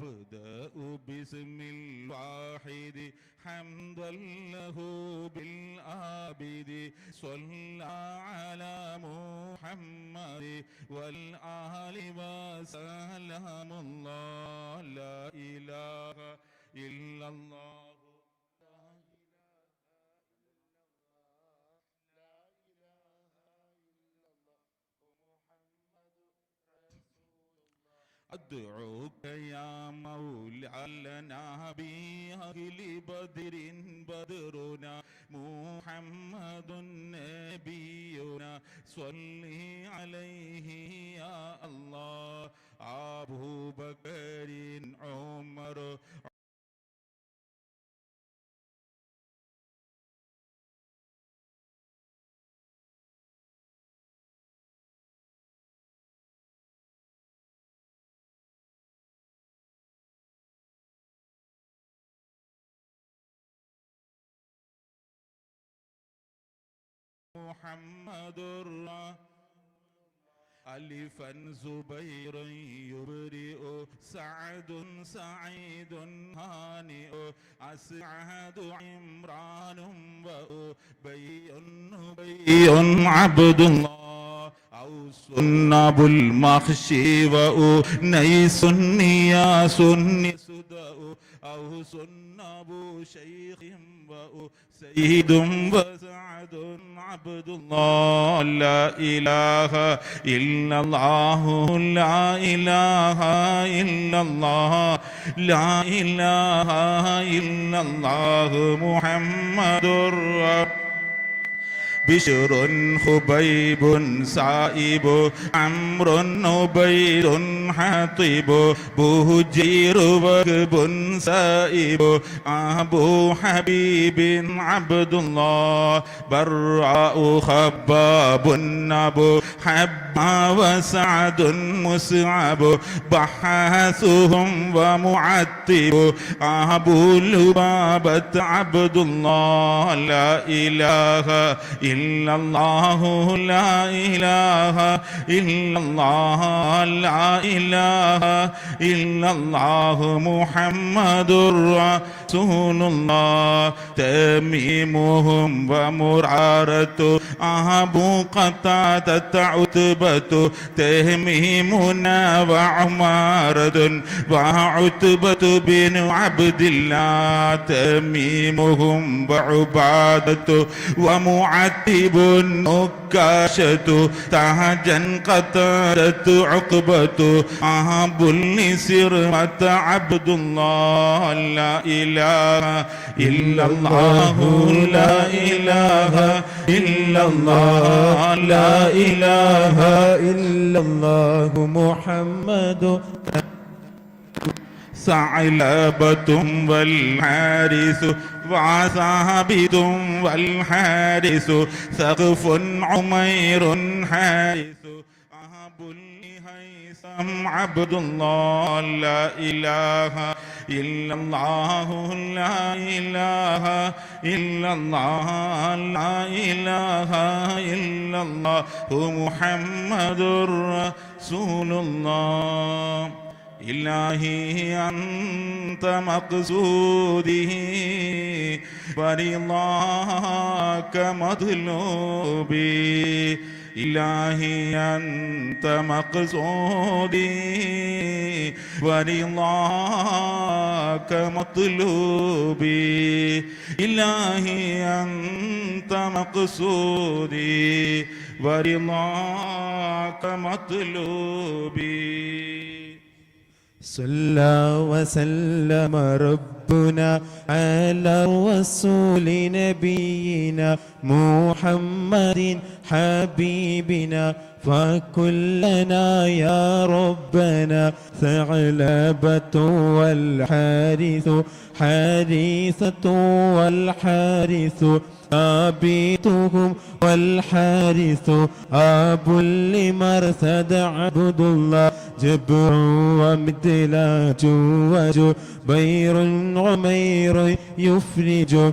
أبدأ باسم الواحد حمدا له بالآبد صلى على محمد والآل وسلام الله لا إله إلا الله. أدعوك يا مولى لنا بأهل بدر بدرنا محمد نبينا صل عليه يا الله أبو بكر عمر محمد ألفا زبير يبرئ سعد سعيد هانئ أسعد عمران وأبي أبي عبد الله. أوس أبو المخشي وأنيس نياس سدأ أوس أبو شيخ وسيد وسعد عبد الله. لا إله إلا الله لا إله إلا الله لا إله إلا الله محمد رسول بشر خبيب سائب عمرو عبيد حطيب بهجير وهب سائب أبو حبيب عبد الله براء خباب أبو حبا وسعد مسعب بحاثهم ومعتب. أبو لبابة عبد الله لا إله إلا الله لا إله إلا الله لا إله إلا الله. محمد رسول الله تميمهم ومرارة. أبو قتادة عتبة تهميمنا وعمارة وعتبة بن عبد الله تميمهم وعبادة ومعتب نكاشة تهجا قتادة عقبة أهب لسرمة عبد الله لا إله إلا الله لا إله إلا الله لا إله إلا الله محمد. ثعلبة والحارث وثابت والحارث سقف عمير حارث أهب لهيثم عبد الله. لا إله إلا الله لا إله إلا الله لا إله إلا الله محمد رسول الله. إلهي أنت مقصودي ورضاك مطلوبي. إلهي أنت مقصودي ورضاك مطلوبي إلهي أنت مقصودي ورضاك مطلوبي صلى وسلم ربنا على الرسول نبينا محمد حبيبنا فكلنا يا ربنا ثعلبة والحارث حارثة والحارث. آبيتهم والحارث أب لمرثد عبد الله جبر ومدلاج وجبير عمير يفرج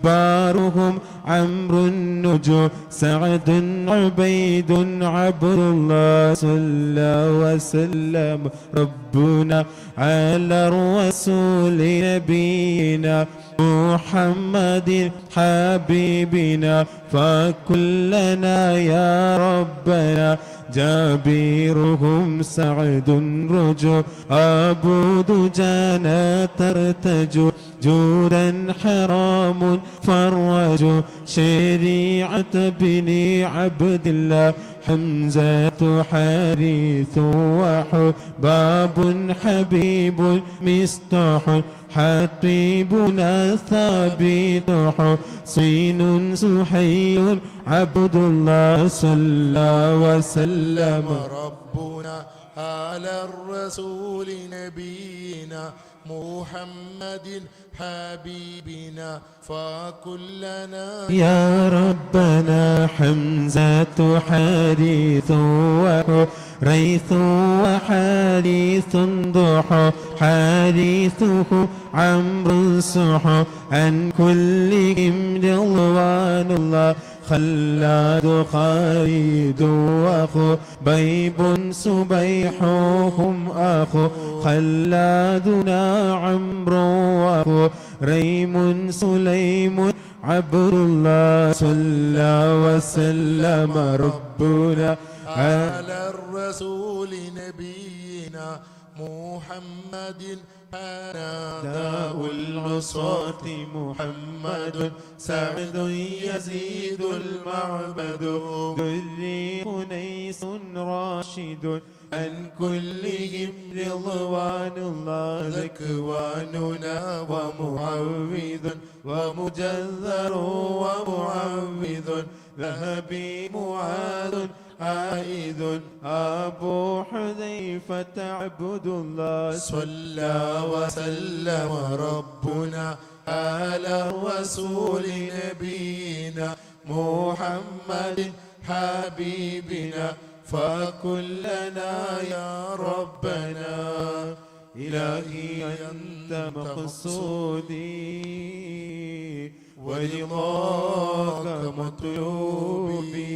جب كبارهم عمرو النجو سعد عبيد عبد الله صلى وسلم ربنا على الرسول نبينا محمد حبيبنا. فكلنا يا ربنا جابيرهم سعد رجو أبو دجانا ترتجو. جودا حرام فرج شريعة بن عبد الله حمزة حريث وحباب حبيب مستح حبيبنا ثابت حصين سحي عبد الله صلى وسلم. ربنا على الرسول نبينا محمد حبيبنا فكلنا يا ربنا حمزة حديث وريث وحديث ضحى حديثه عمرو صح عن كلهم رضوان الله. خلاد خالد وأخو بيب سبيحهم أخو. خلادنا عمرو وأخو ريم سليم عبد الله. صلى وسلم ربنا على الرسول نبينا محمد داء العصاة محمد سعد يزيد المعبد ذري أنيس راشد عن كلهم رضوان الله ذكواننا ومعوذ ومجذر ومعوذ ذهبي معاذ عائد. أبو حذيفة عبد الله. صلى وسلم ربنا على الرسول نبينا محمد حبيبنا. فكلنا يا ربنا إلهي أنت مقصودي. ورضاك مطلوبي.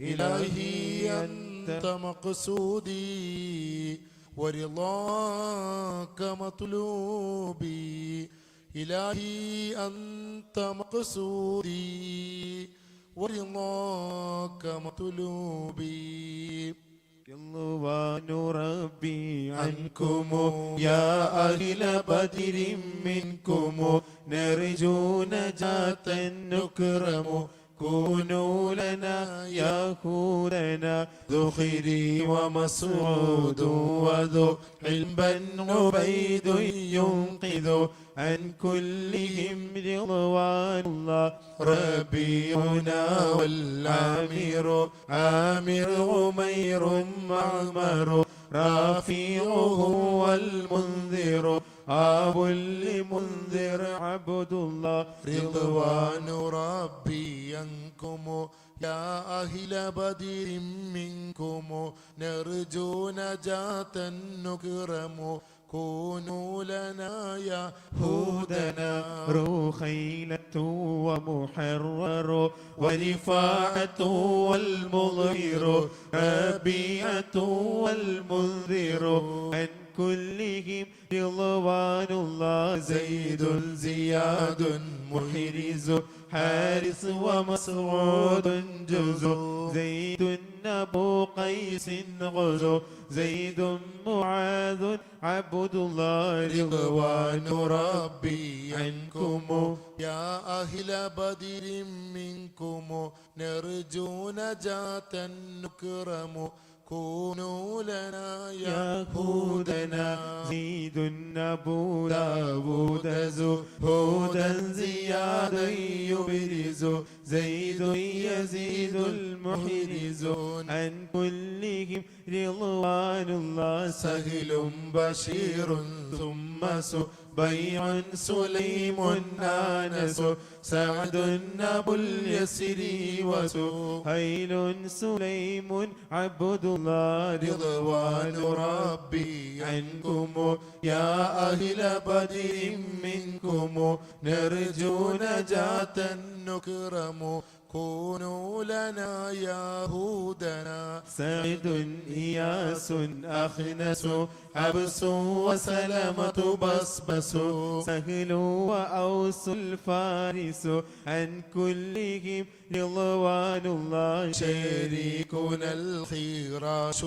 إلهي أنت مقصودي ورضاك مطلوبي إلهي أنت مقصودي ورضاك مطلوبي رضوان ربي عنكم يا أهل بدر منكم نرجو نجاة نكرم كونوا لنا يهودنا ذخري ومسعود وذو علبا عبيد ينقذ عن كلهم رضوان الله. ربيعنا والعامر عامر عمير معمر رافيعه والمنذر. أبو لمنذر عبد الله رضوان ربي عنكم يا أهل بدر منكم نرجو نجاة نكرم كونوا لنا يا هودنا رخيلة ومحرر ورفاعة والمظهر ربيعة والمنذر. كلهم رضوان الله. زيد زياد محرز حارس ومسعود جزء. زيد أبو قيس غزو. زيد معاذ عبد الله رضوان. ربي عنكم يا أهل بدر منكم نرجو نجاة نكرم. كونوا لنا يهودنا زيد أبو داود زهودا زيادا يبرز. زيد يزيد المحرز عن كلهم رضوان الله سهل بشير ثم بيع سليم آنس. سعد أبو اليسر وسهيل سليم عبد الله. رضوان ربي عنكم يا أهل بدر منكم. نرجو نجاة نكرم كونوا لنا يهودنا سعد إياس أخنس حبس وسلمة بصبس. سهل وأوس الفارس عن كلهم رضوان الله. شريكنا الخراش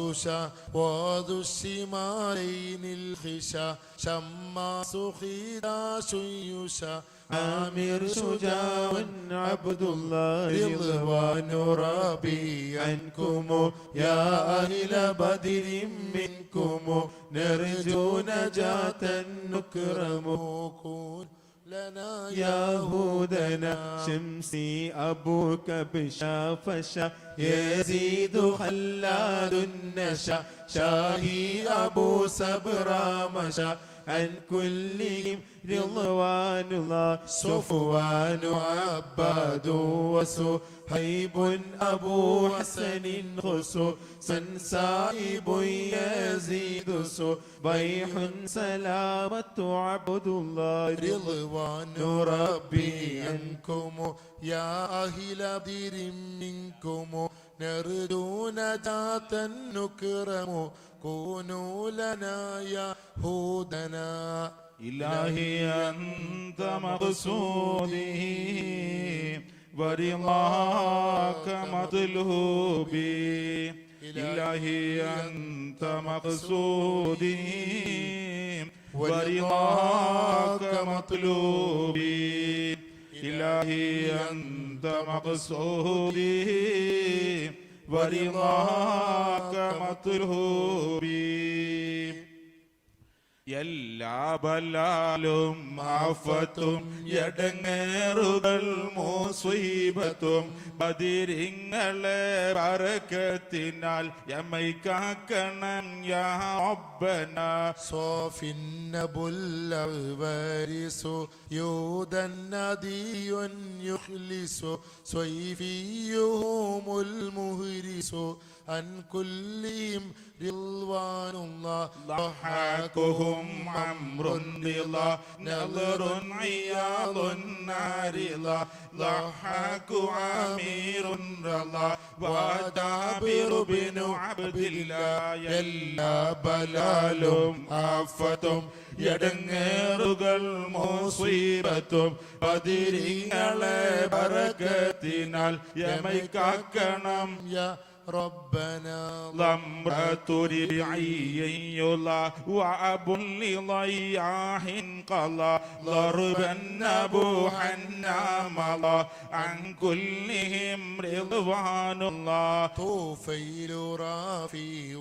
وذو الشمالين الخشا. شماس خداش يشا عامر شجاع عبد الله رضوان ربي عنكم يا أهل بدر منكم نرجو نجاة نكرم كون لنا يهودنا شمسي أبوك بشا فشا يزيد خلاد النشا شاهي أبو سبرا مشا عن كلهم رضوان الله. صفوان عباد وسهيب أبو حسن خسو سنسائب يزيد صبيح سلامة عبد الله. رضوان ربي عنكم يا أهل بدر منكم نرجو نجاة نكرم كونوا لنا يهودنا إلهي أنت مقصودي. ورضاك مطلوبي. إلهي أنت مقصودي. ورضاك مطلوبي. إلهي أنت مقصودي. ورضاك مطلوبي എല്ലാ ബലാലും മാഫത്തും എടങ്ങേറുകൾ മോസ്വീപത്തും ബദിരിങ്ങളെ പറക്കത്തിനാൽ എമ്മൈ കാക്കണം യാബന സോഫിന്നബുല്ലവരിസു യൂതൻ നദിയുൻ യുഹ്ലിസു സ്വൈഫിയുഹുമുൽ മുഹ്രിസു عن كلهم رضوان الله ضحاكهم عمر رضا نظر عياض نارضا ضحاك عمير رضا وجابر بن عبد الله എല്ലാ ബലാലും ആഫത്തും എടങ്ങേറുകൾ മോസീബത്തും പതിരിങ്ങളെ ബറക്കത്തിനാൽ യമൈ കാക്കണം يا ربنا ضمرة ربعي يلا وأب لضياح قضى ضربا نبوحا نامضى عن كلهم رضوان الله. طوفيل رافي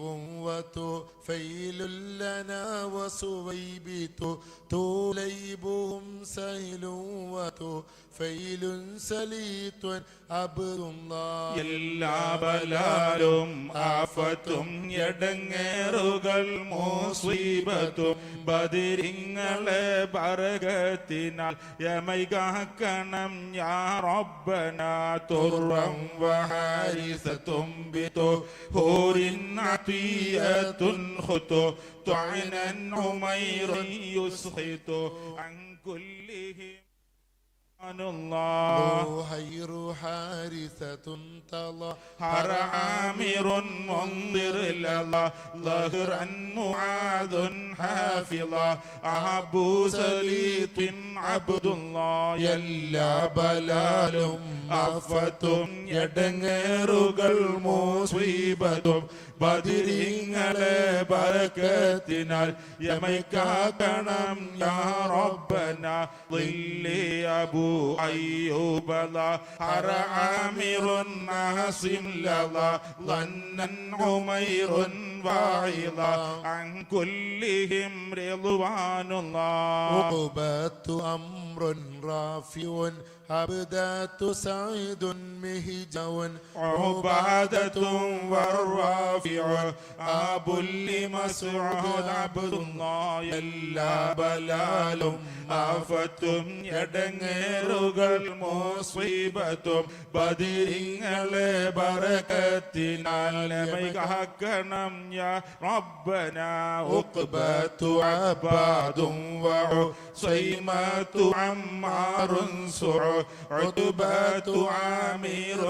وطوفيل لنا وسويبت توليبهم سهل وطوفيل فيل سليط عبد الله. يلا بلالم آفتم يدنيرغ المصيبة بدرين لبركتنا يا ميقاكنم يا ربنا ترم وحارثة بتو هور عطية خطو تعنى عمير يسخطو عن كلهم سبحان الله خير حارثة طلع هر عامر منذر لله ظهرا معاذ حافظا أبو سليط عبد الله എല്ലാ ബലാലും ആഫത്തും എടങ്ങേറുകൾ മൂസ്വീപത്തും ബദിരിങ്ങളെ ബറക്കത്തിനാൽ യമൈക്കാക്കണം യാ റബ്ബന ളില്ലി അബു أيوب لا أرى عامر الناس للا ظنا عمير واعظا. عن كلهم رضوان الله. عقبات أمر رافع عبدات سعيد مهجو عبادة والرافع أبو لمسعود عبد الله എല്ലാ ബലാലും ആഫത്തും എടങ്ങേറുകൾ മോസ്വീബത്തും ബദിരിങ്ങളെ ബറക്കത്തിനാൽ നബി കാക്കണം യാ റബ്ബന ഉഖബത്തു അബാദും وعصيمة عمار سع عتبة عامر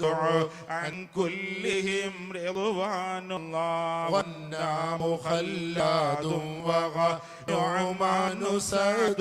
دع عن كلهم رضوان الله والنعم خلاد وغى نعمان سعد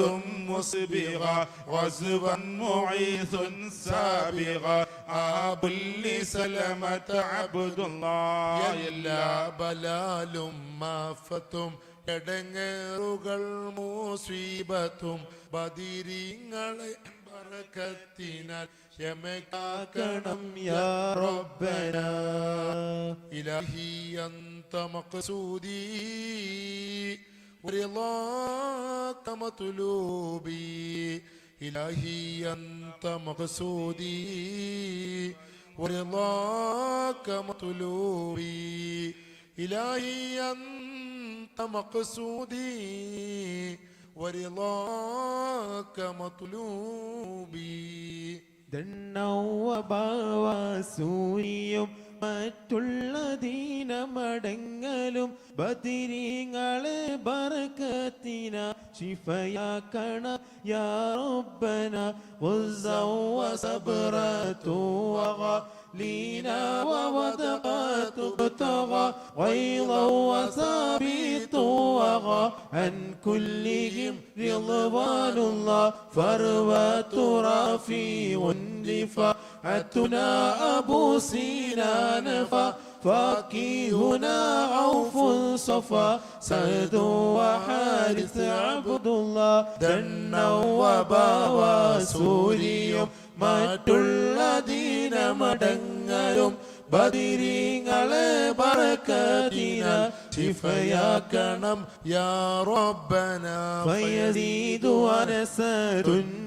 مسبغا غزوا معيث سابغا أبو لسلمة عبد الله എല്ലാ ബലാലും മാഫത്തും എടങ്ങേറുകൾ മൂസീബത്തും ബദിരിങ്ങളെ بركتنا شمكاكنم يا ربنا إلهي أنت مقصودي ورضاك مطلوبي إلهي أنت مقصودي ورضاك مطلوبي إلهي أنت مقصودي ورضاك مطلوبي ദണ്ണവസൂരിയും മറ്റുള്ള ദീനമടങ്ങലും ബദിരീങ്ങളെ ബർക്കത്തിന ശിഫയാക്കണ യാ റബ്ബന വസവ സബ്റതു لينا وابتغى غيظا وثابت وغى عن كلهم رضوان الله. فروة رفيع لفاعتنا أبو سينا نفى فاكي هنا عوف صفا. سعد وحارث عبد الله دنا وبا وسوريم ما الذين مدن ബദിരീങ്ങളെ ബറക്കത്തിന ശിഫയാക്കണം يا ربنا فيزيد ونسة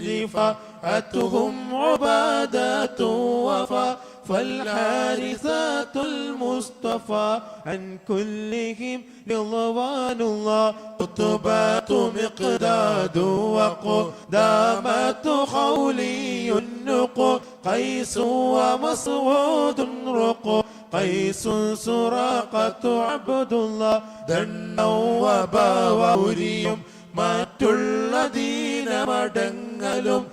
رفعتهم عبادة وفا فالحارثات المصطفى عن كلهم رضوان الله قطبات مقداد وقدامات خولي النق قيس ومصعود رقو. قيس سراقة عبد الله. دنوا وباوريم ما تلدين مدنغلوم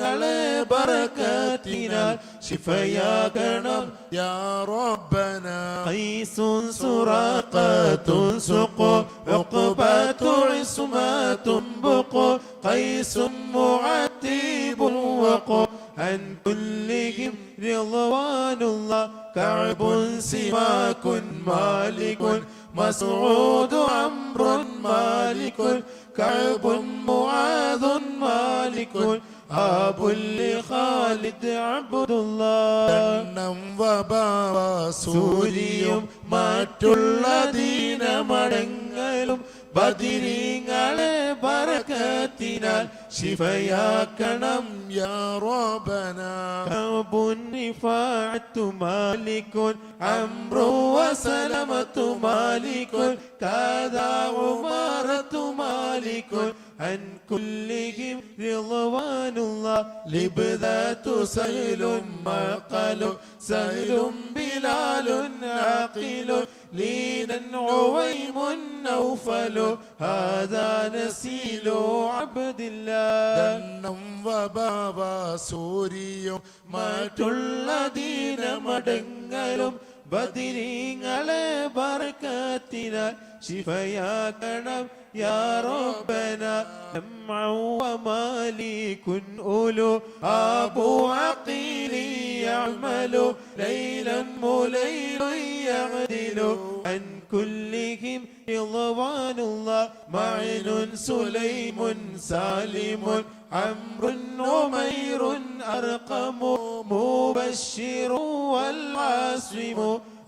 على بركاتنا شفيا كنم يا ربنا قيس سراقة سقو عقبة عصمة بقو قيس معتب وقو عن كلهم رضوان الله كعب سماك مالك مسعود عمرو مالك كعب معاذ مالك أبو لخالد عبد الله എണ്ണം വബാവ സൂര്യയും മറ്റുള്ള ദീനമടങ്ങലും ബദിരീങ്ങളെ ബറക്കത്തിനാൽ ശിഫയാക്കണം يا ربنا كعب رفاعة مالك عمرو وسلمة مالك كذا عمارة مالك عن كلهم رضوان الله لبذات سهل معقل سهل بلال عاقل لينا عويم نوفل هذا نسيل عبد الله എണ്ണം വബാവ സൂര്യയും മറ്റുള്ള ദീനമടങ്ങലും ബദിരീങ്ങളെ ബർക്കത്തിനാൽ ശിഫയാക്കണം يا ربنا نمع ومالك أولو أبو عقيل يعمل ليلا مليل يعدل عن كلهم رضوان الله معن سليم سالم عمرو عمير أرقم مبشر والعاصم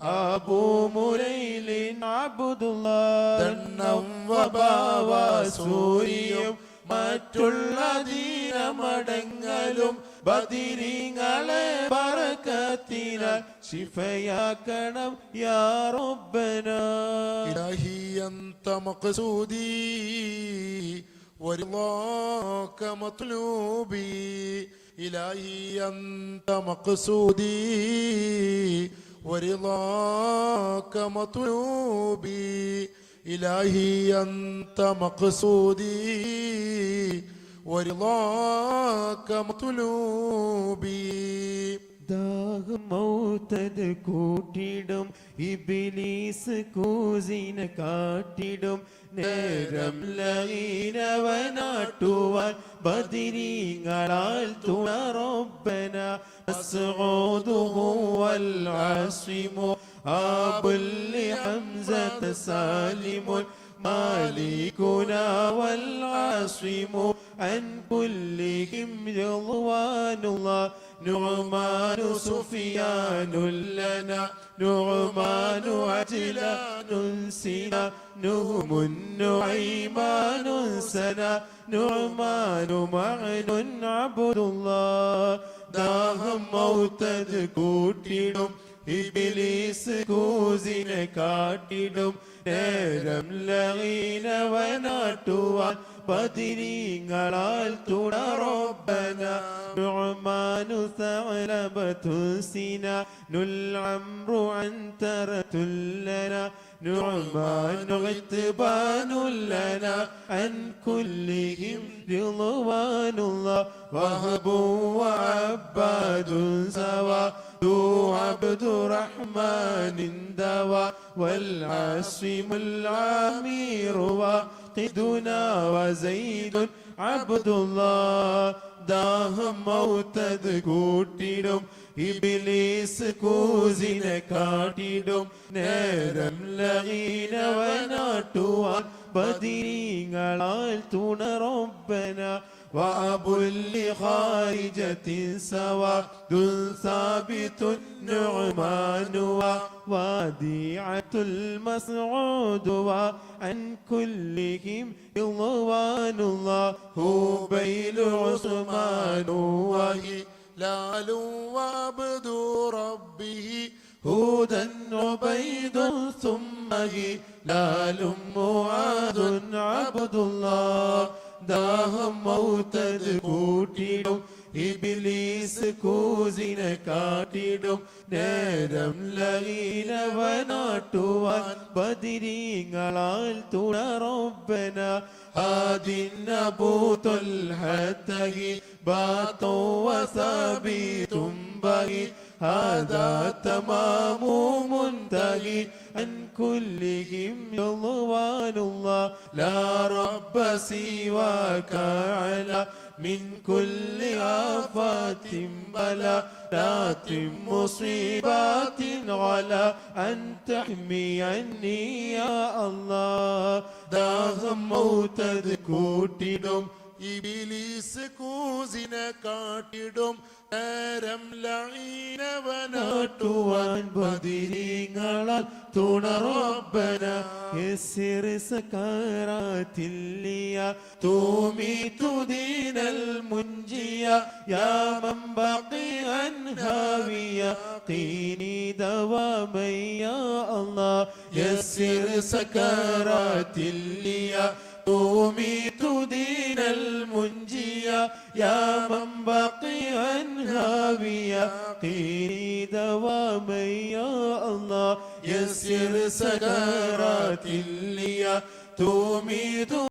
أبو مريل عبد الله എണ്ണം വബാവ സൂര്യയും മറ്റുള്ള ദീനമടങ്ങലും ബദിരിങ്ങളെ ബറക്കത്തിനാൽ ശിഫയാക്കണം യാ റബ്ബന إلهي أنت مقصودي ورضاك مطلوبي إلهي أنت مقصودي ورضاك مطلوبي إلهي أنت مقصودي ورضاك مطلوبي ദാഹം മൗത്തത് കൂട്ടിടും ഇബിലീസ് കൂസിനെ കാട്ടിടും നേരം ലഹീനവനാട്ടുവാൻ ബദിരീങ്ങളാൽ തുണറൊപ്പന അസ്ഊദുഹു വൽ ആസിമു ആബുൽ ഹംസത സാലിമുൻ مالكنا والعاصم عن كلهم رضوان الله نعمان سفيان لنا نعمان عجلان سنا نهم نعيمان سنا نعمان معن عبد الله ദാഹം മൗത്തത് കൂട്ടിടും ഇബിലീസ് കൂസിനെ കാട്ടിടും നേരം ലഹീനവനാട്ടുവാൻ പതിരീങ്ങളാൽ തുണറൊപ്പന نعمان ثعلبة سنا نلعمر عنترة لنا نعمان غتبان لنا عن كلهم رضوان الله وهب وعباد سوا ذو عبد رحمن دوا والعاصم العامير وقدنا وزيد عبد الله ദാഹം മൗത്തത് കൂട്ടിടും ഇബിലീസ് കൂസിനെ കാട്ടിടും നേരം ലഹീനവനാട്ടുവാൻ ബദിരീങ്ങളാൽ തുണറൊപ്പന وأبو لخارجة سواد ثابت النعمان ووديعة المسعود وعن كلهم رضوان الله هو بيل عثمان وهي هلال وعبد ربه هودا عبيد ثم هلال معاذ عبد الله. ദാഹം മൗത്തത് കൂട്ടിടും ഇബിലീസ് കൂസിനെ കാട്ടിടും നേരം ലഹീനവനാട്ടുവാൻ ബദിരീങ്ങളാൽ തുണറൊപ്പന ആദിൻ അബൂതൊൽഹത്തഹി ബാത്തോ വസബീതും ബഹി هذا تمام منتهي عن كلهم رضوان الله لا رب سواك على من كل آفات بلاءات مصيبات على أن تحمي عني يا الله ദാഹം മൗത്തത് കൂട്ടിടും ഇബിലീസ് കൂസിനെ കാട്ടിടും നേരം ലൈനവനാട്ടുവാൻ പതിരീങ്ങളാൽ തുണറോബന കാരാത്തില്ലിയ തൂമി തുദീനൽ മുഞ്ചിയ യാമം ബക്കി അൻഹാവിയ തീനി ദവാമയ്യ അല്ലാ യസ്സിർ സകാരാത്തില്ലിയ توميت دين المنجيا يا من هاويا قيني دواما يا الله يسر سكرات الليا توميت